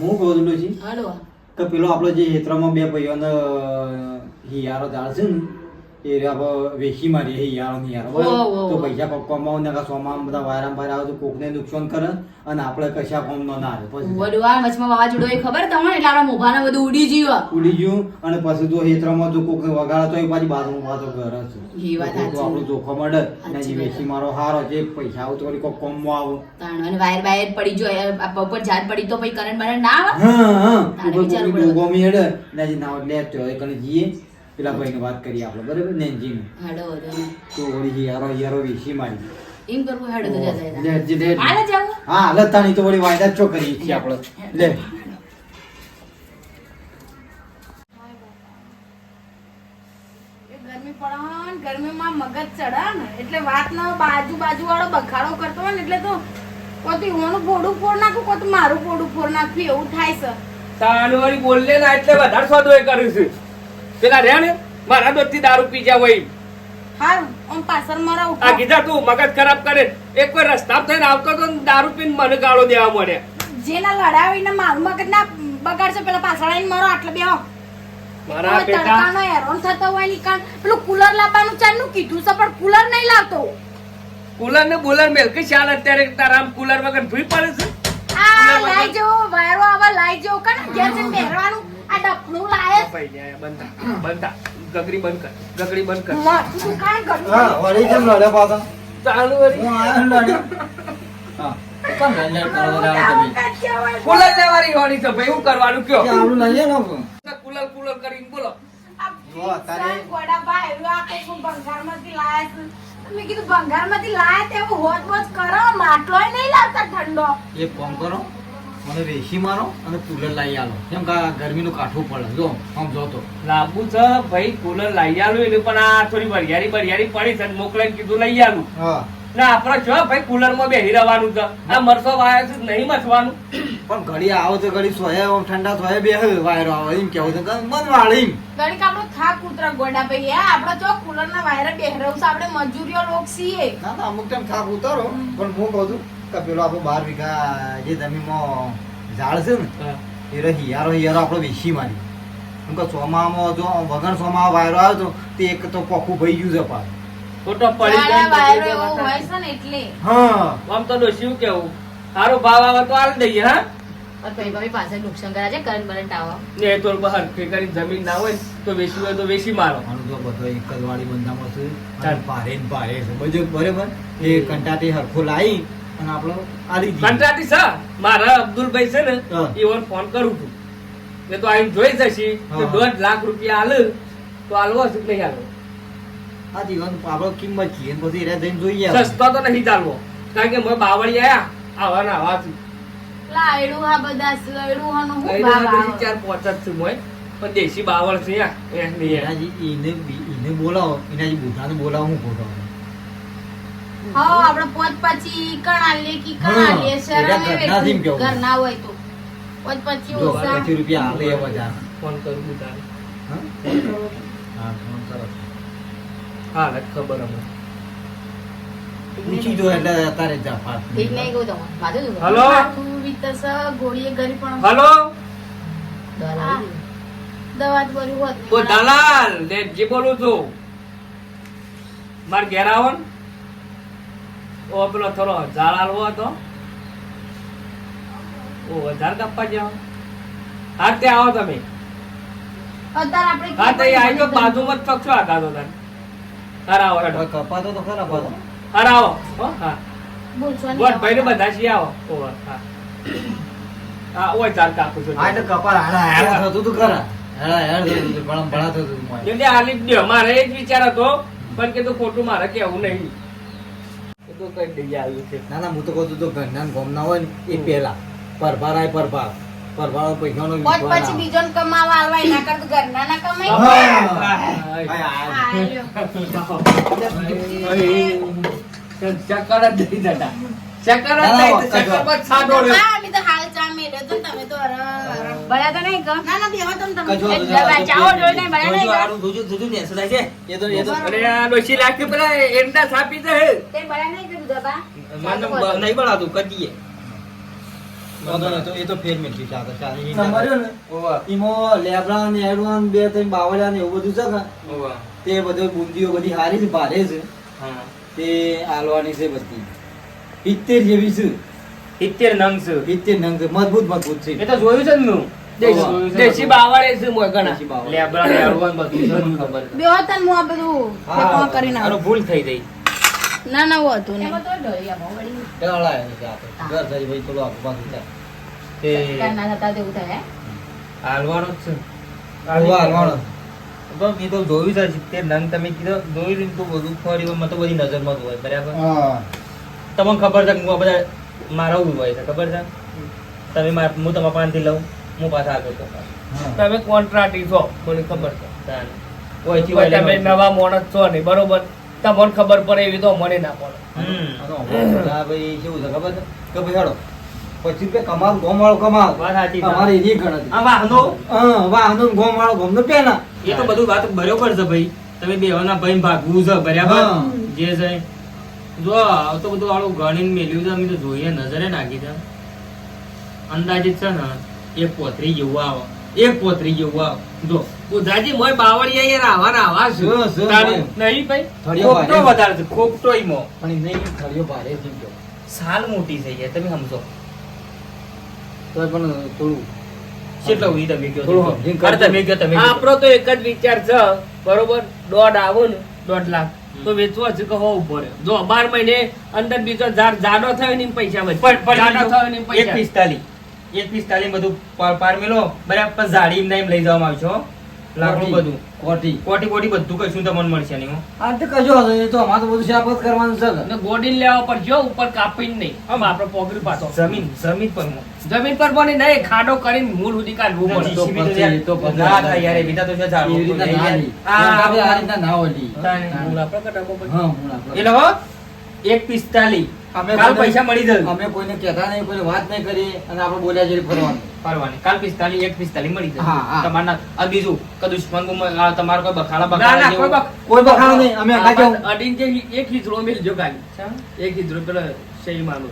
હું કહું છું તો કે પેલો આપણો જે હેત્રમાં બે ભાઈઓનો હિયારો દાળ છે ને એ આપણે વેચી મારી ઓહો, બરાબર? ઓહો. તો પૈસા કમાવું ને સોમાં બધા વાયરામ વાયરા આવે તો કોકને નુકસાન કરે અને આપણે કશા કોમ નો ના આવે. પછી વડવા વચમાં વાવાઝોડું એ ખબર તમને? એટલે આપણા મોભાને બધું ઉડી ગયું ઉડી ગયું અને પછી જો હેત્રમાં જો કોકને વગાડે તો એ પાછી બાજુમાં વાતો કરે છે. એ વાત તો. આપણું જોખમ અડે અને જે વેચી મારો હારો જે પૈસા આવતો વળી કોક કોમમાં આવો. અને વાયર બાયર પડી જો ઉપર ઝાડ પડી તો પછી કરંટ બરંટ ના આવે? હા હા. ઉપર ગોમી હેડે ને જે ના લે તો એ કને જઈએ પેલા ભાઈને વાત કરીએ આપણે બરાબર? નેનજીને. હાડો તો વળી યારો યારો વેચી મારી. એમ કરવું હાડો તો જાય લે, જે. હાલે જાવ હા હાલત તો વળી વાયદા ચો કરીએ છીએ આપણે. લે. ગરમી પડે ગરમીમાં મગજ ચડા ને એટલે વાત ના બાજુ બાજુ વાળો બખાડો કરતો હોય ને એટલે તો કોતી ઓનું ફોડું ફોડ નાખું કોતું મારું ફોડું ફોડ નાખું એવું થાય છે. તાળવાળી બોલે ના એટલે વધારે સ્વાદો એ કર્યું છે. પેલા રહ્યા ને મારા દોસ્તી દારૂ પી હોય મારા આ કીધા તું મગજ ખરાબ કરે. એક કોઈ રસ્તા થઈને આવતો તો દારૂ પીને મને ગાળો દેવા મળે. જેના લડાવીને મારું મગજ ના બગાડશે પેલા પાછળ આવીને મારો આટલો બેહો. મારા બેટા તડકાનો હેરાન થતો હોયની કાન પેલું કુલર લાવવાનું ચાલનું કીધું છે પણ કુલર નહીં લાવતો. કુલર ને બોલર મેલ કે ચાલ અત્યારે તારા કુલર વગર ભૂઈ પડે છે. આ લાઈ જો વાયરો આવા લાઈ જો કાને ઘેર જઈને બેહવાનું આ ડફનું લાયે ભાઈ જાય બંધ કર ગગડી બંધ કર. માથું તું કાંઈ કર્યું હા વળી કેમ લડ્યા પાછા? ચાલુ વળી. હું આયો ને લડ્યો હા. કેમ લડ લડ તમે? કુલર લેવાની હોવાની છે ભાઈ હું કરવાનું કયો? આવડું લઈએ ને. કુલર કુલર કરીને બોલો. આ લાયા. મેં કીધું ભંગારમાંથી લાયા તે એવું હોત બોત કરો માટલો નહીં લાવતા ઠંડો. એક કામ કરો. મને વેસી મારો અને કુલર લઈ આલો. કેમ કે ગરમીનું કાઠું પડે. જો આમ જો તો. લાંબુ છે ભાઈ કુલર લઈ આલું એટલે પણ આ થોડી બરિયારી બરિયારી પડી છે મોકલાઈ કીધું લઈ આલું. ના આપણે છો ભાઈ કુલરમાં બેહી રહેવાનું છે. આ મરસો વાયા છે નહીં મસવાનું પણ ઘડી આવો તો ઘડી સોયા આવો ઠંડા સોયા બે વાયરો આવે એમ કેવું છે. મન વાળી ઘડી આપણો થાક ઉતરા ગોડાભાઈ હે આપણે તો કુલરના વાયરે બેહરવ છે આપણે મજૂરીઓ લોક છીએ. ના ના અમુક ટાઈમ થાક ઉતારો પણ હું કહું છું કે પેલો આપણો બાર વીઘા જે જમીનમાં ઝાડ છે ને એ રહી હિયારો હિયારો આપણો વેચી મારી એમ કે ચોમામાં જો વગર ચોમા વાયરો આવ્યો તો તે એક તો પોખું ભઈ ગયું છે પાછું. ખોટો પડી જાય વાયરો તો એવો હોય બધી છે ને એટલે. હા. આમ તો ડોશી કેવું? સારો ભાવ આવે તો હાલ દઈએ હા? પણ ભાઈ ભાભી નુકસાન કરાશે કરંટ બરંટ આવો ને તો બહાર ખેતરની જમીન ના હોય તો વેચી હોય તો વેચી મારો. આનું તો બધો એક જ વાળી બંધામાં છે. ચાલ. ને ભારે છે. બધું બરાબર. એ કંટાટી હરખો લાવી અને આપણો આલી દીધી. કંટ્રાટી છે. મારા અબ્દુલભાઈ છે ને એ ફોન કરું છું. એ તો આઈને જોઈ જશે. તો. દોઢ લાખ રૂપિયા હાલ. તો હાલવો છે નહીં હાલવો આ જીવન આપણો કિંમત છે એને પછી એને જઈને જોઈએ. સસ્તો તો નહીં ચાલવો. કારણ કે મેં બાવળી આયા. આવા ને આવા છું લાયડું હા બધા લાયડું હું આવે? ચાર પાંચ જ છું મોય. પણ દેશી બાવળ છે યાર. એને બોલાવો. એનાજી બુઢાને બોલાવો હું ખોટો. હા આપણે પોત પછી કણા લે કી કણા લે શરમ કેવું. ઘર ના હોય તો. પોત પછી ઓસા 80 રૂપિયા હાલે એ બધા ફોન કરું તારે. હા? હા ફોન કરો. હા લખ ખબર અમે પૂછી જો એટલે તારે જા પાસ ઠીક નહીં કહું તમને. માથું જો હેલો? વીતસ ગોળીએ ગરી પણ હેલો? દવા લાવી દીધી. દવા જ બરી હોત ઓ દલાલ જે બોલું છું. માર ઘેર આવો ને. ઓ પેલો થોડો હજાર હાલવો હતો. ઓ હજાર કાપવા જાઓ હા તે આવો તમે. હા તે આવી બાજુમાં જ પક્ષો આઘાતો તને હાર હેડો. કપાતો તો ખરા પાછો હાર હા બોલ ભાઈ બધા છીએ આવો? ઓ હા. હા ઓય ચાલ કાપું છું. આ એટલે કપાળ હાડા હાડા થતું હતું ખરા. હાડા હાડા થતું હતું ભળમ ભળા થતું હતું મારે. જ એ જ વિચાર હતો. પણ કીધું ખોટું મારે કેવું નહીં. તો કઈ દઈ આવ્યું છે? ના ના હું તો કહું તો ઘરના ગોમના હોય ને એ પહેલા. પરભારાય પરભાર. પરભારો પૈસાનો પછી બીજો કમાવા આલવા એના કરતા ઘરના ના કમાઈ. ચક્કર જ નહીં જતા. ચક્કર જ ના, ચક્કર. પર છાંટો હા, મે તો હાલ ચા મેળ્યો તો તમે તો અરે, અરે. બળ્યા તો નહીં ના તમે ચાવો જોઈ નહીં બળ્યા નહીં છે. એ તો એ તો આ પેલા એંડા દે તે બળ્યા નહીં કીધું. મને નહીં એ તો ફેર મેળવી એડવાન બે ત્રણ બાવળા ને એવું બધું છે ને તે બધું બુંદીઓ બધી હારી છે ભારે છે. તે આલવાની છે બધી. પિત્તેર જેવી છે. સિત્તેર નંગ છે. સિત્તેર નંગ છે. મજબૂત મજબૂત છે. એ તો જોયું છે ને હું દેશી- દેશી છે મોય ઘણા. દેશી બાવળ. લેબડા ને હળવદ બધું ખબર છે. બેહો હું આ બધું ફેંકવા કરીને આનો ભૂલ થઈ ગઈ. ના ના હું હતું નહીં. એમાં તો ઢળિયામાં વળી. પેલા લાયા છે આપણે. ઘર થઈ ભાઈ ચલો આગળ પાછું થાય. તે ના થતા તેવું થાય હે? હાલવાનો જ છે. હાલવાનો. તો મેં તો જોયું છે સિત્તેર નંગ. તમે કીધો જોયું તો બધું ફરી મને તો બધી નજરમાં જ હોય બરાબર? હા. તમને ખબર છે કે હું બધા મારા ઉભું હોય છે ખબર છે? તમે માર હું તમારા પાનથી લઉં હું પાછા આગળ તો તમે કોન્ટ્રાક્ટી છો મને ખબર છે. કોઈ ઓય તમે નવા માણસ છો ને બરોબર? તમને ખબર પડે એવી તો મને ના પડે. ભાઈ કેવું છે ખબર છે? કે ભાઈ હેડો પચીસ રૂપિયા કમાલ ગોમ વાળો કમાવ વાત અમારે એની ગણતરી આ વાહનો? હા વાહનો ને ગોમ વાળો ગોમ નો એ તો બધું વાત બરોબર છે ભાઈ. તમે બેવાના ભાઈ ભાગવું છે બરાબર? જે છે. જો આવ તો બધું આળું ગણીને મેલ્યું છે અમે તો જોઈએ નજરે નાખી છે. અંદાજિત છે ને એક પોતરી જેવું આવે. એક પોતરી જેવું આવે. જો ઉધાજી મોય બાવળિયા યાર આવા ને આવા તારી-. નહીં ભાઈ? ખોપટો વધારે છે ખોપટો ઈમો પણ નહીં થળિયો ભારે થઈ ગયો સાલ મોટી થઈ જાય તમે સમજો. તો પણ થોડું કેટલો ઉડી તમે? સમજીને તમે કયો તમે. આપણો તો એક જ વિચાર છે બરોબર? દોઢ આવો ને દોઢ લાખ. તો વેચવા છે કે ઊભો પડે જો બાર મહિને અંદર બીજો ઝાડ જાડો થયો ને પૈસા પણ જાડો થયો ને પૈસા. એક પૈસા પિસ્તાલીસ. એક પિસ્તાલીસ બધું પાર મેલો. બરાબર પણ એમને એમ લઈ જવામાં આવ્યો હો. લાકડું બધું કોટી કોટી કોટી બધું કશું તમને મળશે નહીં આ તો કશો એ તો અમારે બધું શાપ કરવાનું છે ને. ને લેવા પડશે હો, ઉપર કાપીને નહીં આમ આપણે પોગરી પાછો જમીન જમીન પર જમીન પર બની નહીં ખાડો કરીને મૂળ સુધી કાઢવું પડે તો તો પછી, યાર તો પછી. ના યાર, એ બીજા તો છે ઝાડવું. એવી રીતના એ ના યાર. લી. આ- આ રીતના ના ઓલી. મૂળ આપણે કટાવવું પડે. હા, હું આપણે. એટલે હો, એક પિસ્તાલીસ અમે કાલ પૈસા મળી જશે અમે કોઈને કહેતા નહીં કોઈને વાત નહીં કરી અને આપણે બોલ્યા જઈએ ફરવાનું. ફરવાની. કાલ પિસ્તાલીસ એક પિસ્તાલીસ મળી જશે. તમારના આ બીજું કે દુશ્મન તમારો કોઈ બખાડા બખાડા કોઈ બખાડો નહીં. અમે જાઉં. જે એક હિજડો મેલજો જો કાલ એક હિજડો પેલો સહી માનો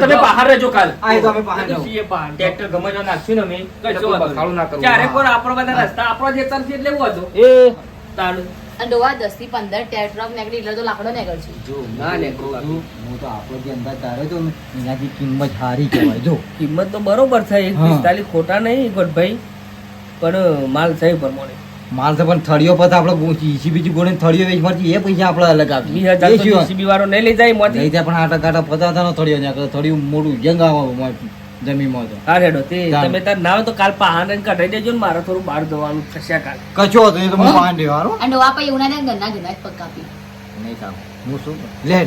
તમે બહાર રહેજો કાલ. તો અમે બહાર. ટ્રેક્ટર ગમે તે નાખ્યું ને અમે. બખાડું ના. ક્યારે હા. કોઈ આપણો બધા રસ્તા આપણો જે તરફ એટલે એવું હતું. એ. તારું. અને ડોહા દસથી પંદર ટેટ્રોક નેગડી એટલે તો લાકડો નીકળશે. જો ના, નેગડો ને, હું તો આપણો જે અંદાજ તારે હતો એનાથી કિંમત સારી કહેવાય જો. કિંમત તો બરોબર છે એક પિસ્તાલીસ ખોટા નહીં ગોઠભાઈ પણ માલ થાય પ્રમાણે. માલ તો પણ થળીઓ પર આપણે ઈસી બીજી ગોળીને થળીઓ વેચ મારતી એ પૈસા આપણે અલગ આપી તો. JCB વાળો નહીં લઈ જાય. નહીં ત્યાં પણ આટા કાટા પચાસ થળીઓ નીકળે થળિયું મોટું જંગ આવે જમીનમાં તો હા રેડો તે તમે તાર ના તો કાલ પહાણ કઢાઈ દેજો ને મારે થોડું બહાર જવાનું થશે કાલ. કચો તો એ તો હું? પાન દેવાનો અને પછી એવું ના જ પગ કાપી. નહીં કામ. હું શું લે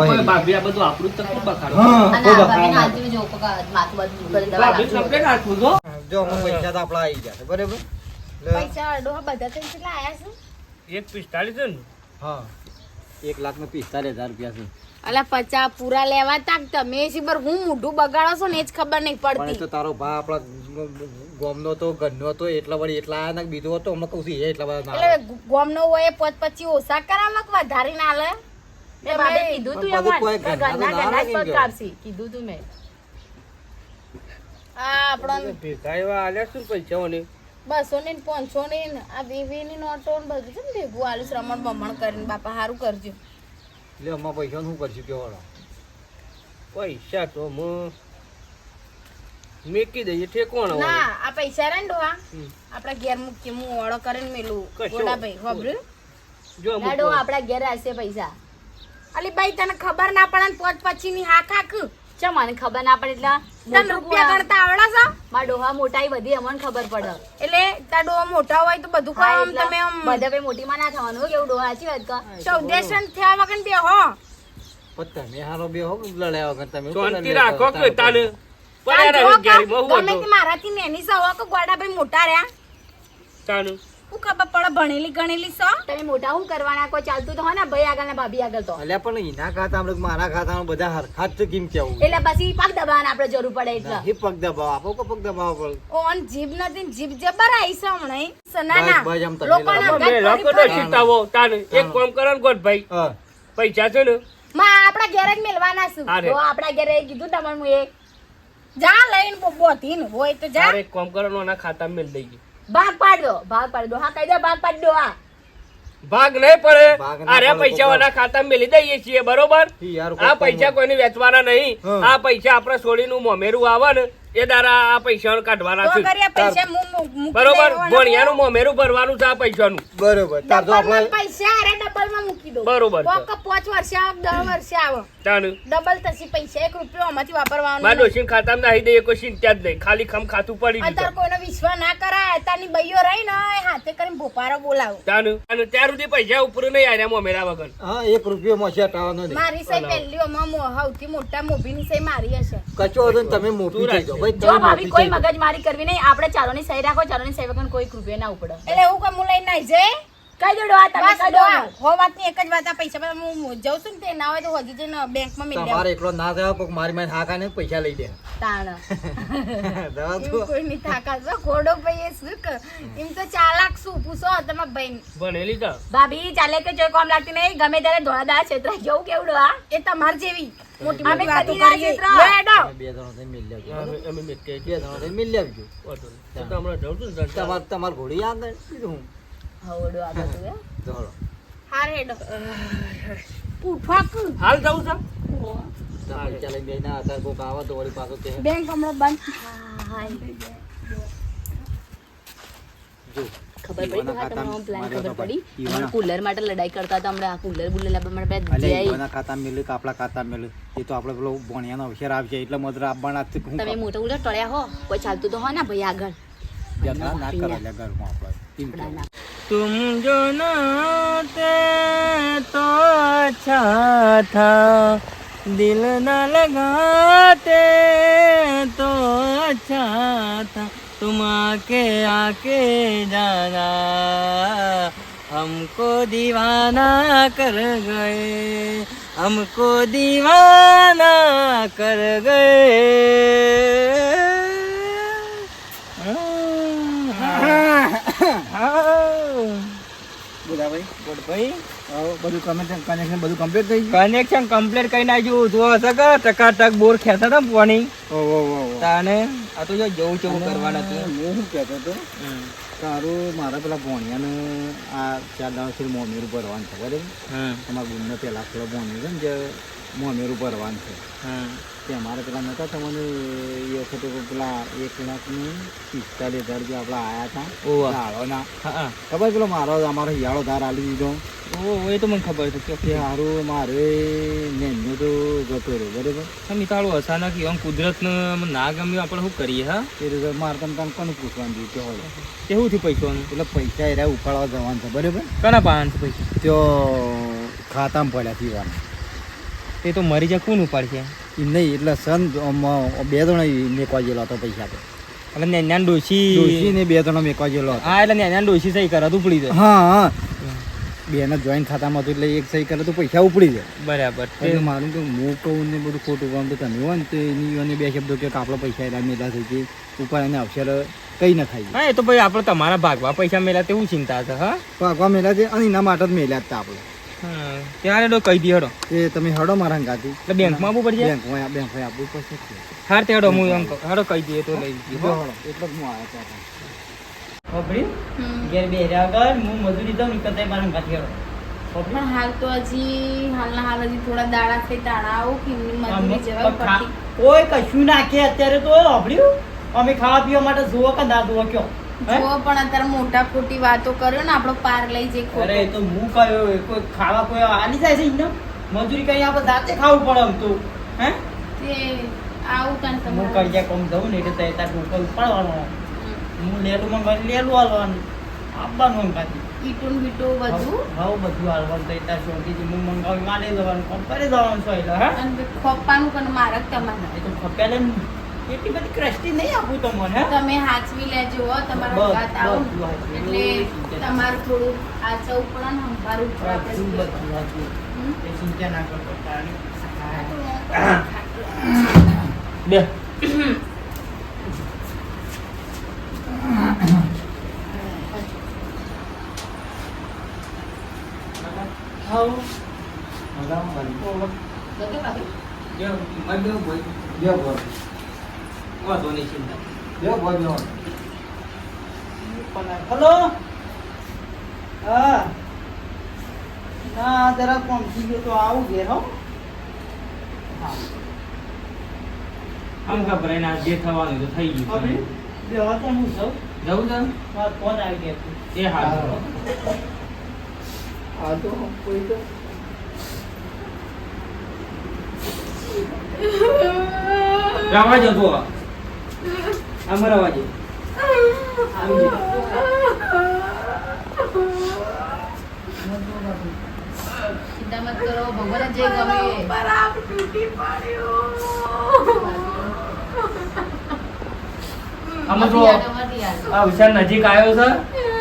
કોઈ ભાભી આ બધું આપણું જ તકલીફ બખાડો. હા અને કોઈ આ ભાભીને જો પગ માથું બાથું દુખે, દવા ભાભી લાગજો. સપને નાખવું જો હું પૈસા તો આપણા આવી ગયા બરાબર? પૈસા ડોહા બધા થઈને કેટલા આયા છે? એક પિસ્તાલીસ છે ને? હા. એક લાખ ને પિસ્તાલીસ હજાર રૂપિયા છે. અલા પચા પૂરા લેવા તાક તમે સિબર હું મોઢું બગાડો છો ને એ જ ખબર નહીં પણ પડતી તો તારો ભા આપણા ગોમનો તો ઘરનો તો એટલા વળી એટલા આયા ને બીજો હતો અમે કહું છું એ એટલા બધા એટલે ગોમનો હોય પચ પછી ઓછા કરાવવા કે વધારી ના લે મેં બાબે કીધું તું એમાં. ઘરના ઘરના જ પગ કે. કીધું તું મેં આ આપણો ભેગા આલે શું પૈસા પૈસાઓને? બસો ને પાંચસો ને આ વીવી ની નોટો ને બધું છે ને ભેગું આલુ શ્રમણ બમણ કરીને બાપા સારું કરજો એટલે અમારા પૈસા શું કરશું કહેવાળા પૈસા તો હું મેકી દઈએ. ઠેકોણ. ના આ પૈસા રે ડોહા. આપડા ઘેર મૂકી હું ઓળો કરીને મેલું. ગોડાભાઈ ખબર જો ડોહા આપણા ઘેર આવશે પૈસા. અલી ભાઈ તને ખબર ના પડે ને પોત પછી ની હા ખાક ચમ મને ખબર ના પડે એટલે તને રૂપિયા કરતા આવડા છે? મારા ડોહા મોટાઈ બધી અમને ખબર પડે. એટલે તાર ડોહા મોટા હોય તો બધું કામ તમે આમ બધા કઈ મોટી માં ના થવાનું કેવું ડોહા સાચી વાત કા? ચૌદેશન થયા વગર બે હો. પણ તમે હારો બે હો લડ્યા વગર તમે શાંતિ રાખો કે તાને પડ્યા રહે કા, ઘેરીમાં હું ગમે વાંધો? તે મારાથી નેની સવો કે ગોડાભાઈ મોટા રહ્યા. તાનું. હું ખબર પડે ભણેલી ગણેલી સો? તમે મોટા શું કરવાના કોઈ ચાલતું તો હોય ને ભાઈ આગળ ને ભાભી આગળ તો. અલ્યા પણ એના ખાતા આપણે મારા ખાતા બધા હરખા જ કેમ કેવું? એટલે પછી પાક દબાવવાની આપણે જરૂર પડે એટલે. નહીં પગ દબાવો આપો કે પગ દબાવો પડે ઓન જીભ નથી જીભ જબર આઈ છે હમણાં સનાના. બસ, બસ, આમ તમે લોકોના લાવો. બે અંગાત લાખો થોડી તો ફરી. છીટાવો એક કામ કરો ને ગોઠભાઈ હા. પૈસા છે ને? માં આપણા ઘેર મેલવાના છું. તો આપણા ઘરે કીધું તમને હું એ. જા લઈને બો- હોય તો જા. એક કામ કરો ખાતામાં મેલ દઈ ભાગ પાડ ભાગ પાડ હા કહી દો ભાગ પાડ હા ભાગ નહીં પડે. અરે પૈસા વાળા ખાતા મેલી દઈએ છીએ બરોબર? આ પૈસા કોઈને વેચવાના નહીં. આ પૈસા આપણે છોડીનું મોમેરું આવે ને એ દારા આ પૈસા કાઢવાના છે. કર્યા પૈસા મૂ- મૂ- મૂકી બરોબર. ભણિયાનું મોમેરું ભરવાનું છે આ પૈસાનું. બરોબર. પૈસા અરે ડબલમાં મૂકી દો. બરોબર પાંચ વર્ષે આવે દસ વર્ષે આવે. ડબલ તસી પૈસા એક રૂપિયો આમાંથી વાપરવાનો મારા નહીં. ડોશીને ખાતામાં નાખી દઈએ કોઈ ચિંતા જ નહીં. ખાલી ખમ ખાતું પડી અત્યારે કોઈનો વિશ્વાસ ના કરાય. તાની બૈયો રહી ને એ હાથે કરીને ભોપારો બોલાવો. તાનું અને ત્યાર સુધી પૈસા ઉપર નહીં આવ્યા મોમેરા વગર. હા એક રૂપિયો મોસે હટાવવાનો નહીં. મારી સહી પહેલી ઓમાં મો- સૌથી મોટા મોભીની સહી મારી હશે. કચો હતો તમે મોભી થઈ જાઓ. ભાઈ જો ભાભી કોઈ મગજ મારી કરવી નહીં આપણે ચાલોની સહી રાખો ચારોની સહી વગર કોઈ રૂપિયા ના ઉપડે. એટલે હું કઈ હું લઈને નાઈ જઈ. કહી દેડો આ તમે કહી દો હો વાતની એક જ વાત આ પૈસા બધા હું જઉં છું ને તે ના હોય તો હજી જઈને બેંકમાં મેલી તમારે એકલો ના થયો કોક મારી મારી થાકા ને પૈસા લઈ દે. તાણ. દવા તો. કોઈ ની થાકા છે. ખોડો ભાઈ એ શું એમ તો ચાલાક શું પૂછો તમે ભાઈ ભણેલી તો. ભાભી ચાલે કે જો કોમ લાગતી નહીં? ગમે ત્યારે ધોળાદા ક્ષેત્ર છેતરા જવું કેવું આ એ તમાર જેવી. મોટી મોટી વાતો કરીએ. બે જણો મિલ લેજો. અમે- બે જણો મિલ લેજો. ને. તમાર તમાર ઘોડી આગળ બીજું હું હવડો આ બધું હે. દોડો હાર હેડો પૂઠવા કુ. હાલ જાઉં છું તો પૈસા ના અત્યારે કોક આવે તો વળી પાછો કે બેંક હમણાં બંધ હા, હા. જો ખબર પડી ઈવાના ડોહા તમને ખાતામાં આમ plan માર્યો ખબર પડી ભાઈ. ઈવાના. હમણાં કુલર માટે લડાઈ કરતા હતા હમણાં કુલર બુલર લાવવા માટે બે આપણા ખાતામાં મેલ્યું એ તો આપણે પેલો ભણિયાનો અવસર આવશે એટલે મધર આપવાના. હું તમે મોટો મોટા ઉલટ ટળ્યા હો કોઈ ચાલતું તો હોય ને ભાઈ આગળ ના કરે લે ઘરમાં આપણે. तुम जो न आते तो अच्छा था। दिल न लगाते तो अच्छा था। तुम आके आके जाना। हमको दीवाना कर गए। हमको दीवाना कर ગए ભાઈ. હવે બધું કનેક્શન કનેક્શન બધું કમ્પ્લીટ થઈ ગયું? કનેક્શન કમ્પ્લીટ કરી નાખ્યું. જો કે ટકાટક બોર ખેંચતા હતા પાણી. ઓહો. તાને આ તો જો જવું જવું કરવાના છે. હું શું કહેતો હતો તારું મારા પેલા ભોણિયાને આ ચાર દાડાથી મોમેરું ભરવાનું છે બરાબર તમારા ગુણને પેલા પેલો ભોણિયો છે ને જે મોમેરું ભરવાનું છે. તે અમારે પેલા નતા તમને એ વખતે પેલા એક લાખનું પિસ્તાલીસ હજાર રૂપિયા આપણા આયા હતા. દાળોના ખબર પેલો મારો અમારો હિયાળો ધાર આલી દીધો? ઓ એ તો મને ખબર છે કે સારું મારે નેનો તો જતો રહ્યો બરાબર? મિતાળું અચાનક એમ કુદરત ના ગમ્યું આપણે શું કરીએ હા? એ રીતે મારે તમે તમે કોને પૂછવાનું દીધું કે હોય કેવું થયું પૈસાનું? એટલે પૈસા એરા ઉપાડવા જવાનું છે બરાબર? કના છે પૈસા? તો ખાતામાં પડ્યા પીવાના તે તો મરી જાય કોણ ઉપાડશે? એ નહીં એટલે સન બે જણા મેકવા ગયેલો હતો પૈસા તો. એટલે નેન્યાન ડોશી ડોશી ને બે ત્રણ મેકવા ગયેલો હા એટલે નેન્યાન ડોશી સહી કરે તો ઉપડી જાય હા હા. બેને જોઈન્ટ ખાતામાં હતું એટલે એક સહી કરે તો પૈસા ઉપડી જાય બરાબર. તે એટલે મારું કે હું કહું ને બધું ખોટું કામ તો તમે હોય ને તો એની અને બે શબ્દો કે આપણો પૈસા એલા મેલા થઈ ગઈ ઉપર એને અવસર કઈ ન ખાઈ હા એ તો ભાઈ આપણે તમારા ભાગવા પૈસા મેલા તેવું ચિંતા છે હા? ભાગવા મેલા છે અને એના માટે જ મેલ્યા હતા આપણે. ત્યારે તો કહી દી હડો. એ તમે હડો મારા ગાદી એટલે બેંકમાં આવવું પડશે? બેંક બેંક આપવું પડશે હાર તે હડો હું એમ હડો કહી દઈએ તો લઈ લીધો હડો એટલે હું આવ્યો હતો ઘેર બે આગળ હું મજૂરી દઉં નીકળતા મારા ગાદી હડો. પણ હાલ તો હજી હાલના હાલ હજી થોડા દાડા થઈ દાડા આવો કે એમની મજૂરી જવા પડતી. કોઈ કશું નાખે અત્યારે તો સાંભળ્યું અમે ખાવા પીવા માટે જુઓ કે ના જોવો કયો? જો પણ અત્યારે મોટા ખોટી વાતો કર્યો ને આપણો પાર લઈ જે ખોટો. અરે તો હું કયો કોઈ ખાવા કોઈ આલી જાય છે એમને મજૂરી કઈ આપણે જાતે ખાવું પડે આમ તો. હે? તે આવું તને હું તમારે? કડિયા કોમ જઉં ને એટલે તાર ઢોકળ ઉપાડવાનો. હું લેલું મંગાવી લેલું હાલવાનું. આપવાનું પાછી ઈટું બીટું બધું? હા બધું હાલવાનું. તો તાર શોધીથી હું મંગાવી માલે લેવાનું કોમ કરી દેવાનું છો એટલે હા? અને ખોપાનું પણ મારક તમારે. એ તો ખપેલે એટલી બધી ક્રષ્ટિ નહીં આપું તમને તમે હાચવી લેજો તમારા વાત આવો એટલે તમારું થોડું આચવું પડે ને પડે બધું આપણે બધું હાચું. હમ? એ ચિંતા ના કરતો. બે હાઉ. બધું ભાભી? જો બોલ. વાંધો નહીં ચિંતા. જો ભાઈ હલો? હા. ના જરા પહોંચી ગયો તો આવું ઘેર હો. આમ જે થવાનું તો થઈ હવે ગયું બે હું સૌ જવું છે મારો ફોન આવી ગયો. એ તો કોઈ તો આમ રવા ચિંતા મત કરો ભગવાન જે ગમે. બરાબર તૂટી પડ્યો આમાં જો મતી આડો, મતી આડો. આ વિશાળ નજીક આવ્યો છે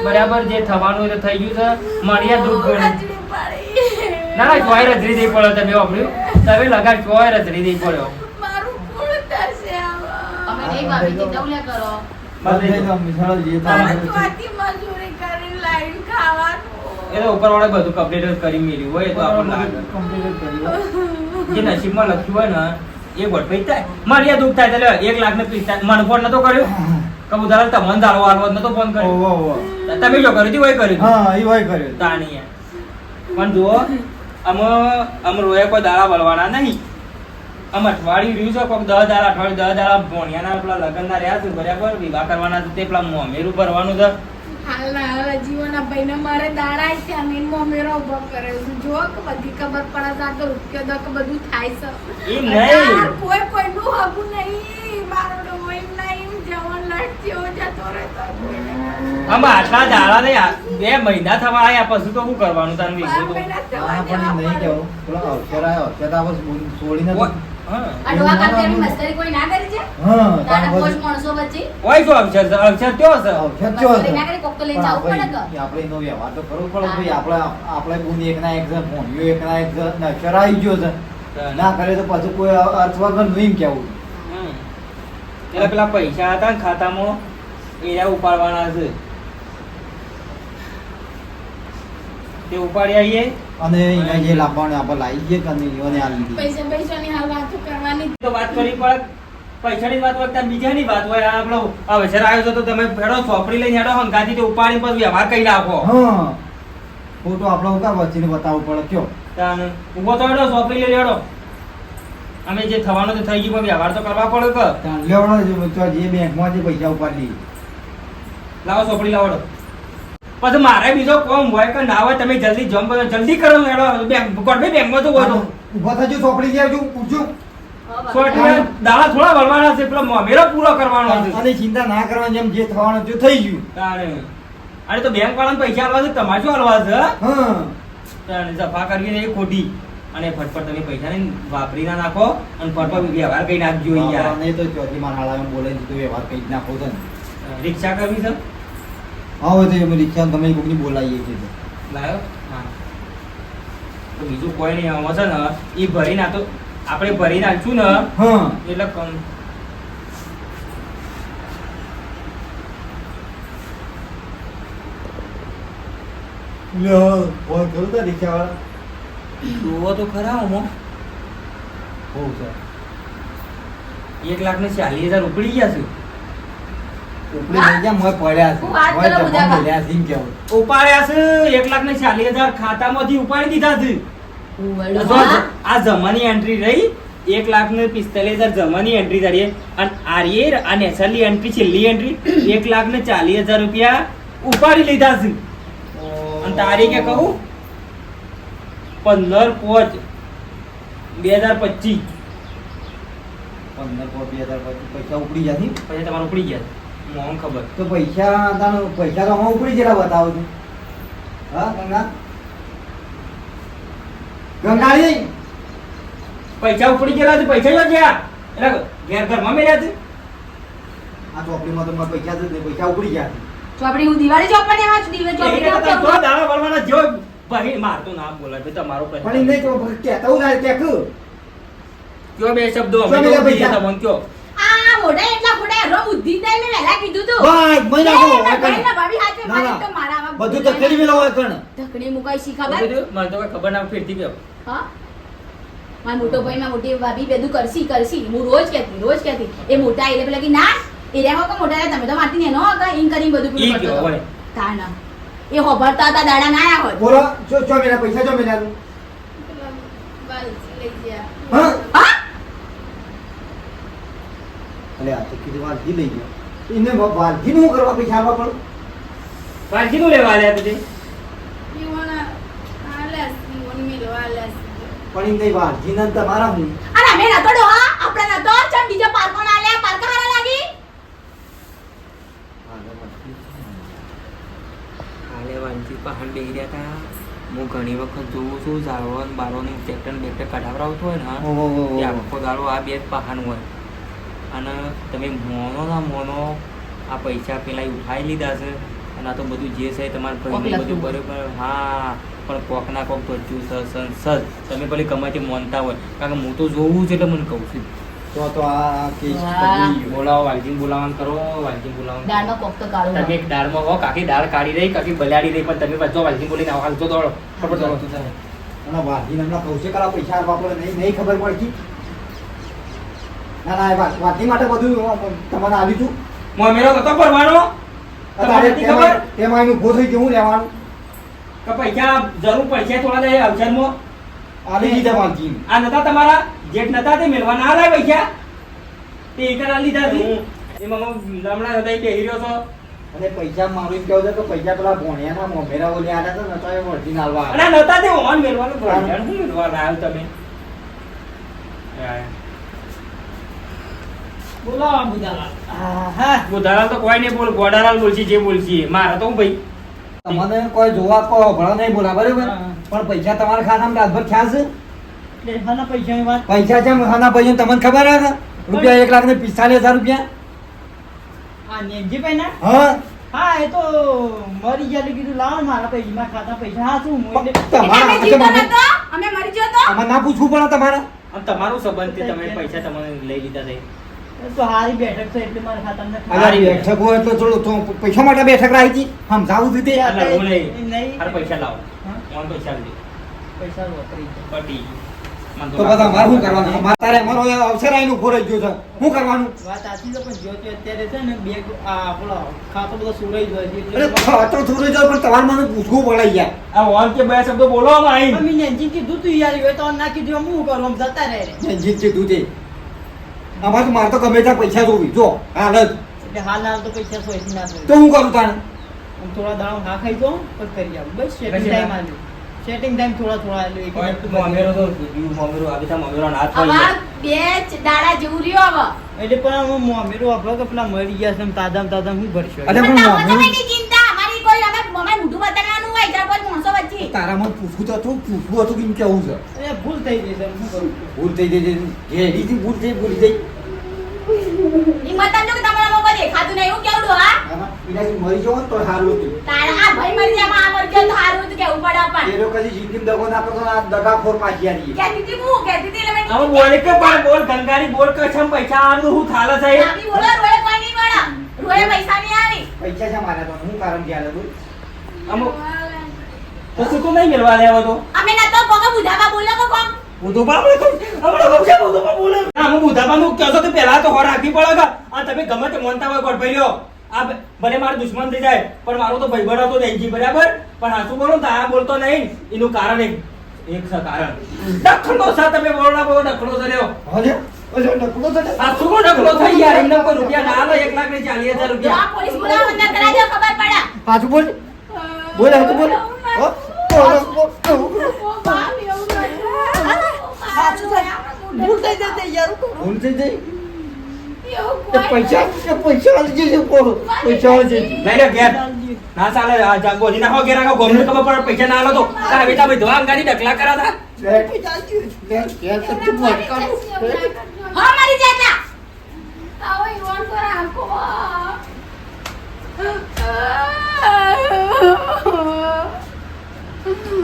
બરાબર જે થવાનું હોય તો થઈ ગયું છે. મળ્યા દુઃખ ગણી. ના ના ચોય રજરી દઈ પડ્યો તમે વાપર્યું. તમે લગાડ ચોય રજરી દઈ પડ્યો ઉપર વાળા બધું કમ્પ્લીટ જ કરી મેલ્યું હોય તો આપણને જ નસીબમાં લખ્યું હોય ને એ વટભાઈ થાય મળ્યા દુઃખ થાય એટલે એક લાખ ને પિસ્તા મને ફોન નતો કર્યો. કબૂતર તમને દાળો હાલવો નતો ફોન કર્યો. તમે જો કર્યું હતું હોય કર્યું હા એ હોય કર્યું તાણી પણ જુઓ અમે અમે રોએ કોઈ દાડા બળવાના નહીં. આમ અઠવાડિયું રહ્યું છે કોઈક દહ દાડા અઠવાડિયું દહ દાડા ભોણિયાના પેલા લગ્નના રહ્યા છે બરાબર વિવાહ કરવાના છે તે પેલા મોમેરું ભરવાનું છે. હાલના જીવનના ભાઈને મારે દાડા છે અને મમ્મીરો ઊભો કર્યો છે. જો કે બધી ખબર પડે છે તો રૂપિયો દક બધું થાય છે. એમ નહીં. કોઈ કોઈનું હગું નહીં. મારો ડોઈ નહીં જવાન લડતીઓ જતો રહેતો આમ આટલા દાડા નહીં બે મહિના થવા આયા પછી તો શું કરવાનું તને બાર તો? હા પણ નહીં કેવું પેલો અવસર આવ્યો અવસર આ છોડીને ના કરી તો લઈને પણ જવું પડે આપણે- કે આપણે એનો વ્યવહાર તો કરવો પડે ભાઈ. આપણે આપણે ગુણ એક ના એક છે ભોંડિયો એક ના એક છે ને અક્ષર આવી ગયો છે. ના કરે તો પછી કોઈ અર્થ વગર નહીં કેવું. હમ. એટલે પેલા પૈસા હતા ને ખાતામાં એના ઉપાડવાના છે. તે ઉપાડી આવીએ અને અહીંયા જે લાવવાનું આપણે લાવી દઈએ કે અને ઈઓને આ લીધી. પૈસા પૈસાની હાલ વાત કરવાની. તો વાત કરી પડે પૈસાની વાત હોય ત્યાં બીજાની વાત હોય આ આપણો અવસર આવ્યો છો તો તમે હેડો ચોપડી લઈને હેડો ગાડી તો ઉપાડી પર વ્યવહાર કરી નાખો. હા. ફોટો આપણે ઉકા વચ્ચેને બતાવવું પડે કયો? તાન ઊભો તો હેડો ચોપડી લઈને હેડો. અમે જે થવાનું તો થઈ ગયું પણ વ્યવહાર તો કરવા પડે કે? ત્યાં લેવડો જે- જે બેંકમાં જે પૈસા ઉપાડી લાવો ચોપડી લાવડો પછી મારે બીજો કોમ હોય કે ના હોય તમે જલ્દી જમ્પ જલ્દી કરો એડો બેંક ગોડભાઈ બેંકમાં તો બોલો ઊભો થજો ચોપડી લેજો છું પૂછું ટકા દાડા થોડા વળવાના છે પેલો મોમેરો પૂરો કરવાનો છે. અને ચિંતા ના કરવાની જેમ જે થવાનું જો થઈ ગયું. તારે. અરે તો બેંક વાળાને પૈસા આલવા છે તમારે શું આલવા છે? હા. તાણે સફા કરવી ને એ ખોટી. અને ફટફટ તમે પૈસા ને વાપરી ના નાખો અને ફટફટ વ્યવહાર કઈ નાખજો યાર નહીં તો ચોથી માં હાલા બોલે તો વ્યવહાર કઈ નાખો છે રિક્ષા કરવી છે? હા હોય તો અમે રિક્ષા ગમે એ બોલાવીએ છીએ. લાયો? હા. તો બીજું કોઈ નહીં આમાં છે ને એ ભરી ના તો આપણે ભરી નાખશું ને હા. એટલે કમ. લ્યો ફોન કરું તો રિક્ષા વાળા જોવો તો ખરા છે. એક લાખ ને ચાલીસ હજાર ઉપડી ગયા છે. ઉપાડ્યા છે. એક લાખ ને ચાલીસ હજાર ખાતામાંથી ઉપાડી દીધા છે. આ જમાની એન્ટ્રી રહી એક લાખ ને પિસ્તાલીસ હજાર જમાની એન્ટ્રી કરી અને આર્યર આ નેસરલી એન્ટ્રી છેલ્લી એન્ટ્રી એક લાખ ને ચાલીસ હજાર રૂપિયા ઉપાડી લીધા છે. અને તારીખે કહું પંદર પોચ બે હજાર પચીસ. પંદર પોચ બે હજાર પચીસ પૈસા ઉપડી જશે પછી તમારે ઉપડી ગયા મોહન ખબર. તો પૈસા તાનો પૈસા તો હું ઉપડી જેલા બતાવું છું. હા ગંગા? ગંગાળી પૈસા ઉપડી ગયેલા છે પૈસા જો ગયા એટલે ઘેર ઘરમાં મેળ્યા છે? આ ચોપડીમાં તો મારા પૈસા જ નહીં પૈસા ઉપડી ગયા ચોપડી હું દિવાળી ચોપડી છું દિવાળી ચોપડી ના જો દાડા ભરવાના જો ભાઈ મારતું નામ બોલાય ભાઈ તમારો પણ નહીં તો કહેતા હું થાય કે કયો બે શબ્દો અમે તો પૈસા? તમને કયો? આ મોઢા એટલા ખોટા હેરો બુદ્ધિ નહીં મેં વહેલા કીધું તું. ભાઈ મહિના એ, કો ભાભી હાથે ના, મારી ના. તો મારા બધું બુદ્ધિ મેલો હોય કણ. ઢકણી મુકાઈ શી ખબર? મને તો ખબર ના ફેરથી ગયો. હા? મારા મોટો ભાઈ મારા મોટી ભાભી બધું કરશી કરશી. હું રોજ કહેતી રોજ કહેતી. એ મોટા એટલે પેલા કે ના એ રહ્યા કે મોટા તમે તો મારતી ને એનો હો ઇન કરીને બધું પૂરું કરતો હતો. તાના એ હોભરતા હતા દાડા ના આયા હોય. બોલો જો જો પૈસા જો હા? અલે આ તો કીધું વાલજી લઈ ગયો. એને વાલજી નું કરવા પૈસા આપવા પણ વાલજી નું લેવા આવ્યા છે. પણ એમ નહીં વાલજી ના તમારા હું? અરે મેં નતો ડો હા? આપણે નતો ચમ બીજા પાર્કો ના આલ્યા? પાર્કા હારા લાગી? કાલે વાંચી પહાડ બેહી રહ્યા હતા હું ઘણી વખત જોઉં છું ઝાડવા ને બારોની ચેપ્ટર બેપ્ટર કઢાવડાવતો હોય ને ઓહો, ઓહો, ઓહો. આખો દાડો આ બે પહાડ હોય. અને તમે મોનો ના મોનો આ પૈસા પેલા ઉઠાવી લીધા છે. અને આ તો બધું જે છે તમારે બધું બરોબર. હા પણ કોક ના કોક તો હજુ સસ સસ તમે પેલી કમાતી મોનતા હોય કારણ કે હું તો જોવું છે એટલે મને કહું છું. તો તો આ કેસ. બોલાવો વાલજી બોલાવવાનું કરો વાલજી બોલાવવાનું દાળમાં કોક તો કાળો તમે એક દાળમાં હો કાકી દાળ કાઢી રહી કાકી બલાડી રહી પણ તમે બધો વાલજી બોલીને આવો હાલતો દોડો. ખબર દોડો. અને વાલજીને હમણાં કહું છે કે પૈસા આપવા પડે નહીં નહીં ખબર પડતી. ના ના વાત વાતની માટે બધું તમારે આવી તું મોમેરો નતો ભરવાનો? તમારે ખબર? તેમાં એનું ઊભો થઈ ગયું લેવાનું કે પૈસા જરૂર પડશે થોડા દે અવસરમાં? આવી લીધા વાલજી આ નતા તમારા? જેટ નતા તે મેળવા ના લાય પૈસા? તે એકરા લીધા છે એમાં હમણાં હતા બેહી રહ્યો છો અને પૈસા મારું કેવું છે કે પૈસા પેલા ભોણિયાના મોમેરા ઓલે આલ્યા હતા નતા તો એ વળતી નાલવા. અને નતા તે ઓન મેળવાનું ભણ્યા. શું મેળવા લાવ તમે? બોલાવો બુધાલાલ આહા. બુધાલાલ તો કોઈ નહીં બોલ ગોડાલાલ બોલছি જે મારા તો હું ભાઈ. તમને કોઈ જોવા કોઈ ભણો નહીં બોલા બરાબર? પણ પૈસા તમારા ખાતામાં રાતભર ખ્યાલ છે? એટલે હાના પૈસાની વાત. પૈસા છે હાના ભાઈ તમને ખબર હે? રૂપિયા એક લાખ ને પિસ્તાલીસ હજાર રૂપિયા. આ નેનજીભાઈ ના? હા? હા એ તો મરી ગયા કીધું લાવો મારા પૈસા ખાતા પૈસા. હા શું હું તમારા અમે આમાં મરી ગયો તો? આમાં ના પૂછવું પડે તમારે. તમારું સંબંધ છે તમે પૈસા તમને લઈ લીધા છે. બેઠક છે એટલે મારા ખાતામાં નથી. અરે બેઠક. હોય તો થોડું પૈસા માટે બેઠક રાખી હતી. સમજાવું હતું તે એટલે હું નહીં. નહીં. અરે પૈસા લાવો. પૈસા પૈસા પટી. તો બધા મારે શું કરવાનું? તારે અમારો અવસર આવીને ઊભો રહી ગયો છે. શું કરવાનું? વાત સાચી છે પણ જો તે અત્યારે છે ને બે આપણો ખાતો બધો સુરાઈ ગયો છે અરે ખાતો થોડું જાય પણ તમારે મને પૂછવું પડે યાર આ ઓન કે બે શબ્દો બોલો આમાં કીધું તું યાર હવે તો ના કીધું હું કરું? જતા રહે. જીત છે તે આમાં તો મારે તો ગમે ત્યાં પૈસા જોવી. જો હાલ જ. એટલે હાલ હાલ તો પૈસા સોયથી ના તો હું કરું તાણે? થોડા દાણો ના ખાઈ દો પછી કરી આવું. બસ સેટિંગ ટાઈમ આવ્યો સેટિંગ ટાઈમ થોડા થોડા આવ્યો એક મોમેરો તો જીવ આવી તા મોમેરો ના બે દાડા જેવું રહ્યો હવે એટલે પણ હું મોમેરો વાપરો કે પેલા મરી ગયા છે તાજામ તાજામ હું ભરશો અરે પણ પણ તમે ચિંતા. અમારી કોઈ અમે અમે મોઢું બતાડવાનું હોય ચાર પાંચ માણસો વચ્ચે તારામાં પૂછવું તો હતું પૂછવું હતું કેમ કેવું છે? એ ભૂલ થઈ ગઈ કરું? ભૂલ થઈ ગઈ જે એની ભૂલ થઈ ભૂલી જઈ ઈ મત સમજો કે તમારા કોઈ દેખાતું નહીં એવું કેવડું હા? આમાં મરી જવો તો સારું હતું. તારા આ ભાઈ મરી જાય આ મરી ગયો તો સારું હતું કેવું પડે પણ. કદી જિંદગી દગો ના કરતો આ દગાખોર પાછી આવી હું એટલે હવે બોલ કે પણ બોલ ગંગારી બોલ કે છમ પૈસા આનું હું થાલે છે આપી બોલો રોય કોઈ નહીં રોય પૈસા નહીં આવી પૈસા છે મારા તો હું કારણ ધ્યાન હતું અમુક તો શું નહીં મેળવા આવ્યો તો? અમે ના તો કોકા બુધાબા બોલો કો કોમ? બુધાબા બોલો આપણે કોમ છે બુધાબા બોલો. ના હું બુધાબા નું કહો તો પહેલા તો હોર રાખવી પડે કે આ તમે ગમે તે મોનતા હોય ગોઠવાઈ આ ભલે મારો દુશ્મન થઈ જાય પણ મારો તો ભાઈબંધ હતો નહીં જી બરાબર? પણ હાસુ બોલો? તો આ બોલતો નહીં. એનું કારણ એક. એક છે કારણ. ડખણો સા તમે બોલો ના બોલો ડખણો સર્યો હજે પાછું બોલ. બોલ બોલ. ભૂલ થઈ જશે પૈસા ના ચાલે આ જાગોજી ના હો 嗯